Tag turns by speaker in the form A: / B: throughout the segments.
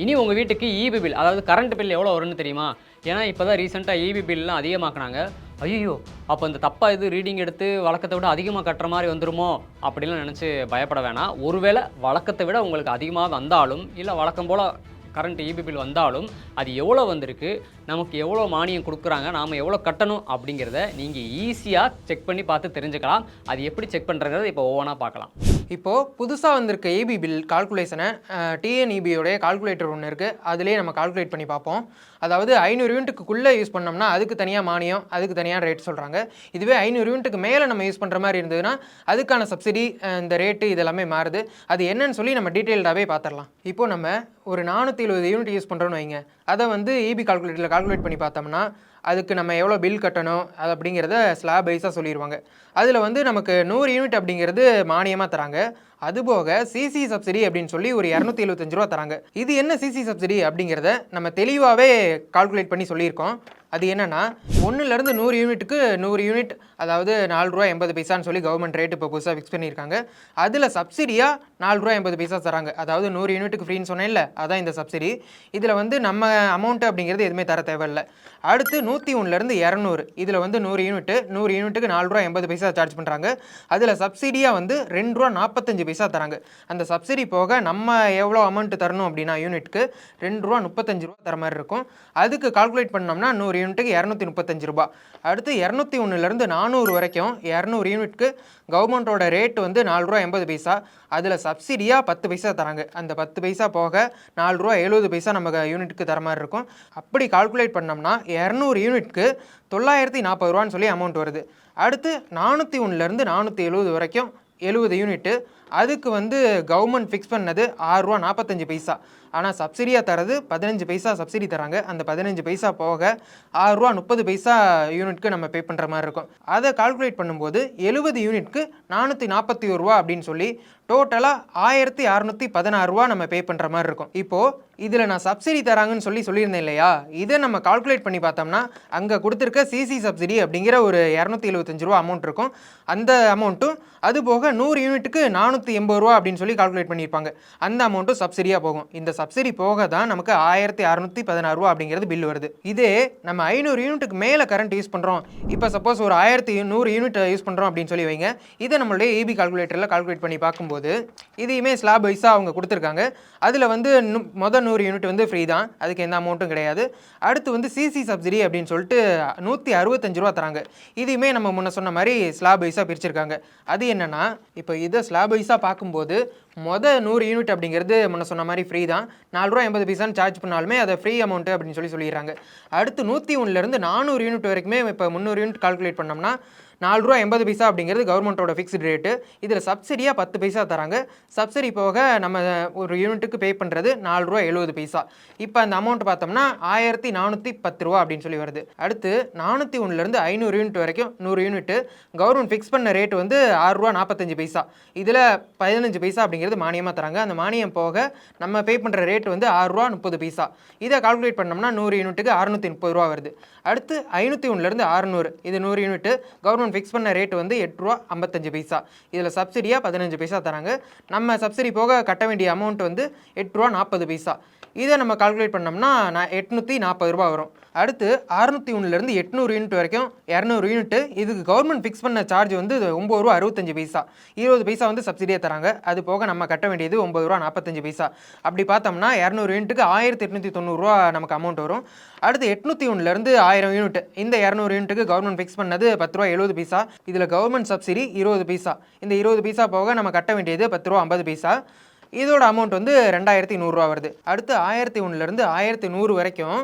A: இனி உங்கள் வீட்டுக்கு ஈபி பில் அதாவது கரண்ட் பில் எவ்வளோ வரும்னு தெரியுமா? ஏன்னா இப்போ தான் ரீசெண்டாக ஈபி பில்லாம் அதிகமாக்குனாங்க. ஐயோ அப்போ இந்த தப்பாக இது ரீடிங் எடுத்து வழக்கத்தை விட அதிகமாக கட்டுற மாதிரி வந்துருமோ? அப்படிலாம் நினச்சி பயப்பட வேணாம். ஒருவேளை வழக்கத்தை விட உங்களுக்கு அதிகமாக வந்தாலும் இல்லை வழக்கம் போல் கரண்ட் ஈபி பில் வந்தாலும் அது எவ்வளோ வந்திருக்கு நமக்கு எவ்வளோ மானியம் கொடுக்குறாங்க நாம் எவ்வளோ கட்டணும் அப்படிங்கிறத நீங்கள் ஈஸியாக செக் பண்ணி பார்த்து தெரிஞ்சுக்கலாம். அது எப்படி செக் பண்ணுறங்கிறத இப்போ ஒவ்வொன்றா பார்க்கலாம்.
B: இப்போது புதுசாக வந்திருக்க ஏபி பில் கால்குலேஷனை டிஎன்இபியோடைய கால்குலேட்டர் ஒன்று இருக்குது அதிலே நம்ம கால்குலேட் பண்ணி பார்ப்போம். அதாவது ஐநூறு யூனிட்டுக்குள்ளே யூஸ் பண்ணோம்னா அதுக்கு தனியாக மானியம் அதுக்கு தனியாக ரேட் சொல்கிறாங்க இதுவே ஐநூறு யூனிட்டுக்கு மேலே நம்ம யூஸ் பண்ணுற மாதிரி இருந்ததுன்னா அதுக்கான சப்சிடி இந்த ரேட்டு இதெல்லாமே மாறுது. அது என்னன்னு சொல்லி நம்ம டீட்டெயில்டாகவே பார்த்துடலாம் இப்போ நம்ம ஒரு நானூற்றி எழுபது யூனிட் யூஸ் பண்ணுறோன்னு வைங்க. அதை வந்து இபி கால்குலேட்டரில் கால்குலேட் பண்ணி பார்த்தோம்னா அதுக்கு நம்ம எவ்வளோ பில் கட்டணும் அது அப்படிங்கிறத ஸ்லாப் வைஸாக சொல்லிடுவாங்க அதில் வந்து நமக்கு நூறு யூனிட் அப்படிங்கிறது மானியமாக தராங்க. அதுபோக சிசி சப்சிடி அப்படின்னு சொல்லி ஒரு இரநூத்தி எழுபத்தஞ்சு ரூபா தராங்க. இது என்ன சிசி சப்சிடி அப்படிங்கிறத நம்ம தெளிவாகவே கால்குலேட் பண்ணி சொல்லியிருக்கோம். அது என்னன்னா ஒன்றுலேருந்து நூறு யூனிட்டுக்கு நூறு யூனிட் அதாவது நாலு ரூபா எண்பது பைசான்னு சொல்லி கவர்மெண்ட் ரேட் இப்போ புதுசாக ஃபிக்ஸ் பண்ணியிருக்காங்க. அதில் சப்சிடியாக நாலு ரூபா எண்பது பைசா தராங்க. அதாவது நூறு யூனிட்டுக்கு ஃப்ரீன்னு சொன்னேன்ல அதான் இந்த சப்சிடி இதில் வந்து நம்ம அமௌண்ட் அப்படிங்கிறது எதுவுமே தர தேவையில்லை. அடுத்து நூற்றி ஒன்றுலேருந்து இரநூறு. இதில் வந்து நூறு யூனிட்டு நூறு யூனிட்டுக்கு நாலு ரூபா எண்பது பைசா சார்ஜ் பண்ணுறாங்க அதில் சப்சிடியாக வந்து ரெண்டு ரூபா நாற்பத்தஞ்சு பைசா தராங்க. அந்த சப்சிடி போக நம்ம எவ்வளோ அமௌண்ட் தரணும் அப்படின்னா யூனிட்க்கு ரெண்டு ரூபா முப்பத்தஞ்சு ரூபா தர மாதிரி இருக்கும். அதுக்கு கால்குலேட் பண்ணோம்னா நூறு யூனிட்டுக்கு இரநூத்தி முப்பத்தஞ்சு ரூபா. அடுத்து இரநூத்தி ஒன்றுலேருந்து நானூறு வரைக்கும் இரநூறு யூனிட்க்கு கவர்மெண்ட்டோட ரேட் வந்து நாலு ரூபா எண்பது பைசா. அதில் சப்சிடியாக பத்து பைசா தராங்க. அந்த பத்து பைசா போக நாலு ரூபா எழுபது பைசா நம்ம யூனிட்டுக்கு தர மாதிரி இருக்கும். அப்படி கால்குலேட் பண்ணோம்னா இரநூறு யூனிட்க்கு தொள்ளாயிரத்தி நாற்பது ரூபான்னு சொல்லி அமௌண்ட் வருது. அடுத்து நானூற்றி ஒன்றுலேருந்து நானூற்றி எழுபது வரைக்கும் எழுபது யூனிட்டு அதுக்கு வந்து கவர்மெண்ட் ஃபிக்ஸ் பண்ணது ஆறுரூவா நாற்பத்தஞ்சு பைசா. ஆனால் சப்சிடியாக தரது பதினஞ்சு பைசா சப்சிடி தராங்க. அந்த பதினஞ்சு பைசா போக ஆறுரூவா முப்பது பைசா யூனிட்க்கு நம்ம பே பண்ணுற மாதிரி இருக்கும். அதை கால்குலேட் பண்ணும்போது எழுபது யூனிட்க்கு நானூற்றி நாற்பத்தி ஒரு ரூபா அப்படின்னு சொல்லி டோட்டலாக ஆயிரத்தி அறநூற்றி பதினாறு ரூபா நம்ம பே பண்ணுற மாதிரி இருக்கும். இப்போது இதில் நான் சப்சிடி தராங்கன்னு சொல்லி சொல்லியிருந்தேன் இல்லையா? இதை நம்ம கால்குலேட் பண்ணி பார்த்தோம்னா அங்கே கொடுத்துருக்க சிசி சப்சிடி அப்படிங்கிற ஒரு இரநூத்தி எழுபத்தஞ்சு ரூபா அமௌண்ட் இருக்கும். அந்த அமௌண்ட்டும் அது போக நூறு யூனிட்டுக்கு நானூற்றி எண்பது ரூபா அப்படின்னு சொல்லி கால்குலேட் பண்ணியிருப்பாங்க. அந்த அமௌண்ட்டும் சப்சிடியாக போகும். இந்த சப்சிடி போக தான் நமக்கு ஆயிரத்தி அறநூற்றி பதினாறு ரூபா அப்படிங்கிறது பில் வருது. இதே நம்ம ஐநூறு யூனிட்டுக்கு மேலே கரண்ட் யூஸ் பண்ணுறோம் இப்போ சப்போஸ் ஒரு ஆயிரத்தி நூறு யூனிட் யூஸ் பண்ணுறோம் அப்படின்னு சொல்லி வைங்க. இதை நம்மளுடைய ஏபி கால்குலேட்டரில் கால்குலேட் பண்ணி பார்க்கும்போது இதையுமே ஸ்லாப் வைஸாக அவங்க கொடுத்துருக்காங்க. அதில் வந்து மொதல் நூறு யூனிட் வந்து ஃப்ரீ தான். அதுக்கு எந்த அமௌண்ட்டும் கிடையாது. அடுத்து வந்து சிசி சப்சிடி அப்படின்னு சொல்லிட்டு நூற்றி அறுபத்தஞ்சு ரூபா தராங்க. இதையுமே நம்ம முன்ன சொன்ன மாதிரி ஸ்லாப் வைஸாக பிரிச்சிருக்காங்க. அது என்னன்னா இப்போ இதை ஸ்லாப் வைஸாக பார்க்கும்போது மொதல் நூறு யூனிட் அப்படிங்கிறது முன்ன சொன்ன மாதிரி ஃப்ரீ தான். நாலு ரூபா எண்பது பைசான்னு சார்ஜ் பண்ணாலுமே அதை ஃப்ரீ அமௌண்ட்டு அப்படின்னு சொல்லி சொல்லிடுறாங்க. அடுத்து நூற்றி ஒன்றுலேருந்து நானூறு யூனிட் வரைக்குமே இப்போ முந்நூறு யூனிட் கால்குலேட் பண்ணோம்னா நாலு ரூபா எண்பது பைசா அப்படிங்கிறது கவர்மெண்ட்டோட ஃபிக்ஸ்டு ரேட்டு இதில் சப்சிடியாக பத்து பைசா தராங்க. சப்சிடி போக நம்ம ஒரு யூனிட்டுக்கு பே பண்ணுறது நாலு ரூபா எழுபது பைசா. இப்போ அந்த அமௌண்ட் பார்த்தோம்னா ஆயிரத்தி நானூற்றி பத்து ரூபா அப்படின்னு சொல்லி வருது. அடுத்து நானூற்றி ஒன்றுலேருந்து ஐநூறு யூனிட் வரைக்கும் நூறு யூனிட்டு கவர்மெண்ட் ஃபிக்ஸ் பண்ண ரேட் வந்து ஆறுரூவா நாற்பத்தஞ்சு பைசா. இதில் பதினஞ்சு பைசா அப்படிங்கிறது மானியமாக தராங்க. அந்த மானியம் போக நம்ம பே பண்ணுற ரேட் வந்து ஆறுரூவா முப்பது பைசா. இதை கால்குலேட் பண்ணோம்னா நூறு யூனிட்டுக்கு அறுநூற்றி முப்பது ரூபா வருது. அடுத்து ஐநூற்றி ஒன்றுலேருந்து அறுநூறு. இது நூறு யூனிட்டு கவர்மெண்ட் ஃபிக்ஸ் பண்ண ரேட் வந்து எட்டு ரூபா ஐம்பத்தஞ்சு பைசா. இதில் சப்சிடியாக பதினஞ்சு பைசா தராங்க. நம்ம சப்சிடி போக கட்ட வேண்டிய அமௌண்ட் வந்து எட்டு ரூபா நாற்பது பைசா. இதை நம்ம கால்குலேட் பண்ணோம்னா நான் எட்நூற்றி நாற்பது ரூபா வரும். அடுத்து அறுநூற்றி ஒன்றுலேருந்து எட்நூறு யூனிட் வரைக்கும் இரநூறு யூனிட்டு இதுக்கு கவர்மெண்ட் ஃபிக்ஸ் பண்ண சார்ஜ் வந்து ஒம்பது ரூபா அறுபத்தஞ்சு பைசா. இருபது பைசா வந்து சப்சிடியாக தராங்க. அது போக நம்ம கட்ட வேண்டியது ஒம்பது ரூபா நாற்பத்தஞ்சு பைசா. அப்படி பார்த்தோம்னா இரநூறு யூனிட்டுக்கு ஆயிரத்தி எட்நூற்றி தொண்ணூறுரூவா நமக்கு அமௌண்ட் வரும். அடுத்து எட்நூற்றி ஒன்றுலேருந்து ஆயிரம் யூனிட் இந்த இரநூறு யூனிட்டுக்கு கவர்மெண்ட் ஃபிக்ஸ் பண்ணது பத்து ரூபா எழுபது பைசா. இதில் கவர்மெண்ட் சப்சிடி இருபது பைசா. இந்த இருபது பைசா போக நம்ம கட்ட வேண்டியது பத்து ரூபா ஐம்பது பைசா. இதோட அமௌண்ட் வந்து ரெண்டாயிரத்தி நூறுரூவா வருது. அடுத்து ஆயிரத்தி ஒன்றுலேருந்து ஆயிரத்தி நூறு வரைக்கும்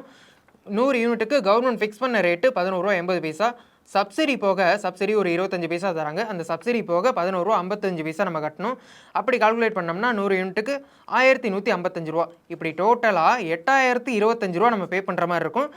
B: நூறு யூனிட்டுக்கு கவர்மெண்ட் ஃபிக்ஸ் பண்ண ரேட்டு பதினோருவா எண்பது பைசா. சப்சிடி போக சப்சிடி ஒரு இருபத்தஞ்சு பைசா தராங்க. அந்த சப்சிடி போக பதினோருவா ஐம்பத்தஞ்சு பைசா நம்ம கட்டணும். அப்படி கால்குலேட் பண்ணோம்னா நூறு யூனிட்டுக்கு ஆயிரத்தி நூற்றி ஐம்பத்தஞ்சு ரூபா. இப்படி டோட்டலாக எட்டாயிரத்தி இருபத்தஞ்சு ரூபா நம்ம பே பண்ணுற மாதிரி இருக்கும்.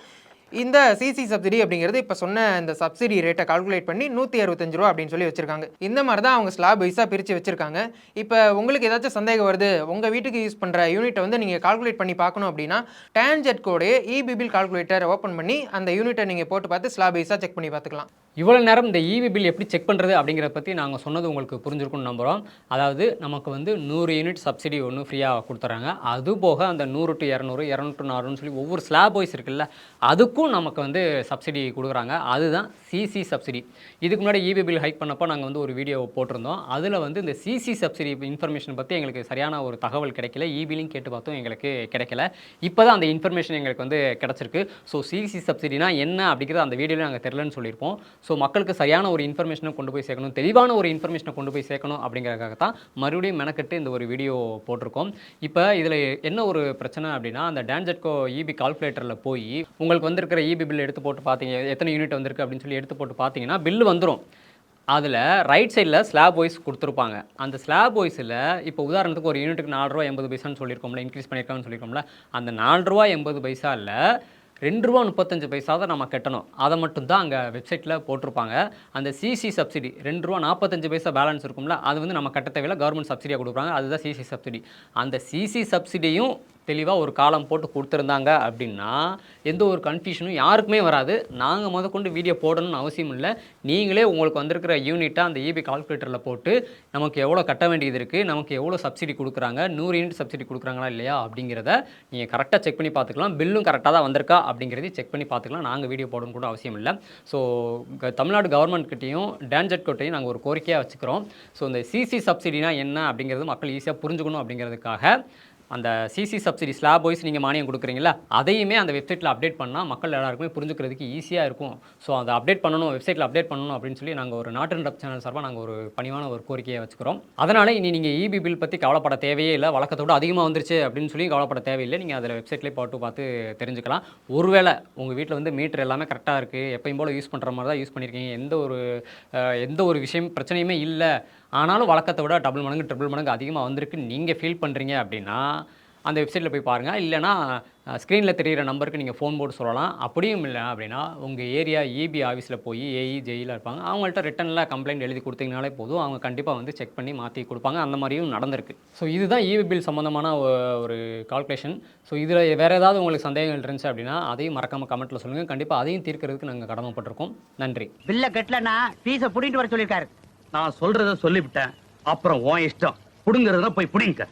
B: இந்த சிசி சப்சிடி அப்படிங்கிறது இப்போ சொன்ன இந்த சப்சிடி ரேட்டை கால்குலேட் பண்ணி நூற்றி அறுபத்தஞ்சு ரூபா அப்படின்னு சொல்லி வச்சிருக்காங்க. இந்த மாதிரி தான் அவங்க ஸ்லாப் வைஸாக பிரித்து வச்சிருக்காங்க. இப்போ உங்களுக்கு ஏதாச்சும் சந்தேகம் வருது உங்கள் வீட்டுக்கு யூஸ் பண்ணுற யூனிட்டை வந்து நீங்கள் கால்குலேட் பண்ணி பார்க்கணும் அப்படின்னா டேன்ஜெட் கோடே இபிபில் கால்குலேட்டர் ஓப்பன் பண்ணி அந்த யூனிட்டை நீங்கள் போட்டு பார்த்து ஸ்லாப் வைஸாக செக் பண்ணி பார்த்துக்கலாம்.
A: இவ்வளோ நேரம் இந்த இவி பில் எப்படி செக் பண்ணுறது அப்படிங்கிறத பற்றி நாங்கள் சொன்னது உங்களுக்கு புரிஞ்சிருக்கும்னு நம்புகிறோம் அதாவது நமக்கு வந்து நூறு யூனிட் சப்சிடி ஒன்று ஃப்ரீயாக கொடுத்துறாங்க. அது போக அந்த நூறு டு இரநூறு இரநூறு நானூறுன்னு சொல்லி ஒவ்வொரு ஸ்லாப் வைஸ் இருக்குல்ல அதுக்கும் நமக்கு வந்து சப்சிடி கொடுக்குறாங்க. அதுதான் சிசி சப்சிடி இதுக்கு முன்னாடி இபி பில் ஹைக் பண்ணப்போ நாங்கள் வந்து ஒரு வீடியோ போட்டிருந்தோம். அதில் வந்து இந்த சிசி சப்சிடி இன்ஃபர்மேஷன் பற்றி எங்களுக்கு சரியான ஒரு தகவல் கிடைக்கல. இபிலையும் கேட்டு பார்த்தோம் எங்களுக்கு கிடைக்கல. இப்போ தான் அந்த இன்ஃபர்மேஷன் எங்களுக்கு வந்து கிடச்சிருக்கு. ஸோ சிசி சப்சிடினா என்ன அப்படிங்கிறது அந்த வீடியோவில் நாங்கள் தெரிலன்னு சொல்லியிருப்போம். ஸோ மக்களுக்கு சரியான ஒரு இன்ஃபர்மேஷனை கொண்டு போய் சேர்க்கணும் தெளிவான ஒரு இன்ஃபர்மேஷனை கொண்டு போய் சேர்க்கணும் அப்படிங்கிறதுக்காக தான் மறுபடியும் மெனக்கட்டு இந்த ஒரு வீடியோ போட்டிருக்கோம். இப்போ இதில் என்ன ஒரு பிரச்சனை அப்படின்னா அந்த டான்ஜெட்கோ இபி கால்குலேட்டரில் போய் உங்களுக்கு வந்திருக்கிற இபி பில் எடுத்து போட்டு பார்த்தீங்க எத்தனை யூனிட் வந்திருக்கு அப்படின்னு சொல்லி எடுத்து போட்டு பார்த்தீங்கன்னா பில்லு வந்துடும் அதில் ரைட் சைடில் ஸ்லாப் வாய்ஸ் கொடுத்துருப்பாங்க. அந்த ஸ்லாப் வாய்ஸில் இப்போ உதாரணத்துக்கு ஒரு யூனிட்டுக்கு நாலு ரூபா எண்பது பைசான்னு சொல்லியிருக்கோம்ல இன்க்ரீஸ் பண்ணியிருக்காங்கன்னு சொல்லியிருக்கோம்ல அந்த நாலு ரூபா எண்பது பைசாவில் ரெண்டு ரூபா முப்பத்தஞ்சு பைசா தான் நம்ம கட்டணும். அதை மட்டும் தான் அங்கே வெப்சைட்டில் போட்டிருப்பாங்க. அந்த சிசி சப்சிடி ரெண்டு ரூபா நாற்பத்தஞ்சு பைசா பேலன்ஸ் இருக்கும்ல அது வந்து நம்ம கட்ட தேவையில்ல கவர்மெண்ட் சப்சிடியாக கொடுக்குறாங்க. அதுதான் சிசி சப்சிடி அந்த சிசி சப்சிடியும் தெளிவாக ஒரு காலம் போட்டு கொடுத்துருந்தாங்க அப்படின்னா எந்த ஒரு கன்ஃபியூஷனும் யாருக்குமே வராது. நாங்கள் முதற்கொண்டு வீடியோ போடணும்னு அவசியம் இல்லை. நீங்களே உங்களுக்கு வந்திருக்கிற யூனிட்டை அந்த இபி கால்குலேட்டரில் போட்டு நமக்கு எவ்வளோ கட்ட வேண்டியது இருக்குது நமக்கு எவ்வளோ சப்சிடி கொடுக்குறாங்க நூறு யூனிட் சப்சிடி கொடுக்குறாங்களா இல்லையா அப்படிங்கிறத நீங்கள் கரெக்டாக செக் பண்ணி பார்த்துக்கலாம். பில்லும் கரெக்டாக தான் வந்திருக்கா அப்படிங்கிறதையும் செக் பண்ணி பார்த்துக்கலாம். நாங்கள் வீடியோ போடணும் கூட அவசியம் இல்லை. ஸோ தமிழ்நாடு கவர்மெண்ட்கிட்டையும் டான்ஜெட் கோட்டையும் நாங்கள் ஒரு கோரிக்கையாக வச்சுக்கிறோம். ஸோ இந்த சிசி சப்சிடினா என்ன அப்படிங்கிறது மக்கள் ஈஸியாக புரிஞ்சுக்கணும் அப்படிங்கிறதுக்காக அந்த சிசி சப்சிடி ஸ்லாப் வைஸ் நீங்கள் மானியம் கொடுக்குறீங்களா அதையுமே அந்த வெப்சைட்டில் அப்டேட் பண்ணால் மக்கள் எல்லாருக்குமே புரிஞ்சுக்கிறதுக்கு ஈஸியாக இருக்கும். ஸோ அதை அப்டேட் பண்ணணும் வெப்சைட்டில் அப்டேட் பண்ணணும் அப்படின்னு சொல்லி நாங்கள் ஒரு நாட்டு ரப் சேனல் சார்பாக நாங்கள் ஒரு பணிவான ஒரு கோரிக்கையை வச்சுக்கிறோம். அதனால் இனி நீங்கள் இபி பில் பற்றி கவலைப்பட தேவையே இல்லை வழக்கத்தோட அதிகமாக வந்துருச்சு அப்படின்னு சொல்லி கவலைப்பட தேவையில்லை. நீங்கள் அதில் வெப்சைட்லேயே போட்டு பார்த்து தெரிஞ்சுக்கலாம். ஒருவேளை உங்கள் வீட்டில் வந்து மீட்டர் எல்லாமே கரெக்டாக இருக்குது எப்பயும் போல் யூஸ் பண்ணுற மாதிரி தான் யூஸ் பண்ணியிருக்கீங்க எந்த ஒரு எந்த ஒரு விஷயம் பிரச்சனையுமே இல்லை. ஆனாலும் வழக்கத்தை விட டபுள் மடங்கு ட்ரிபிள் மடங்கு அதிகமாக வந்திருக்கு. நீங்கள் ஃபீல் பண்ணுறீங்க அப்படின்னா அந்த வெப்சைட்டில் போய் பாருங்கள் இல்லைனா ஸ்க்ரீனில் தெரியிற நம்பருக்கு நீங்கள் ஃபோன் போட்டு சொல்லலாம். அப்படியும் இல்லை அப்படின்னா உங்கள் ஏரியா இபி ஆஃபீஸில் போய் ஏஇ ஜெயில இருப்பாங்க. அவங்கள்ட்ட ரிட்டனில் கம்ப்ளைண்ட் எழுதி கொடுத்தீங்கனாலே போதும். அவங்க கண்டிப்பாக வந்து செக் பண்ணி மாற்றி கொடுப்பாங்க. அந்த மாதிரியும் நடந்திருக்கு. ஸோ இதுதான் இபி பில் சம்மந்தமான ஒரு கால்குலேஷன் ஸோ இதில் வேறு ஏதாவது உங்களுக்கு சந்தேகங்கள் இருந்துச்சு அப்படின்னா அதையும் மறக்காமல் கமெண்ட்டில் சொல்லுங்கள் கண்டிப்பாக அதையும் தீர்க்கிறதுக்கு நாங்கள் கடமைப்பட்டிருக்கோம். நன்றி.
C: பில்ல கட்டலனா ஃபீஸ புடிங்கிட்டு வர சொல்லிருக்காரு
D: நான் சொல்றத சொல்லிவிட்டேன். அப்புறம் உன் இஷ்டம். புடுங்கிறதுனா போய் புடிங்க.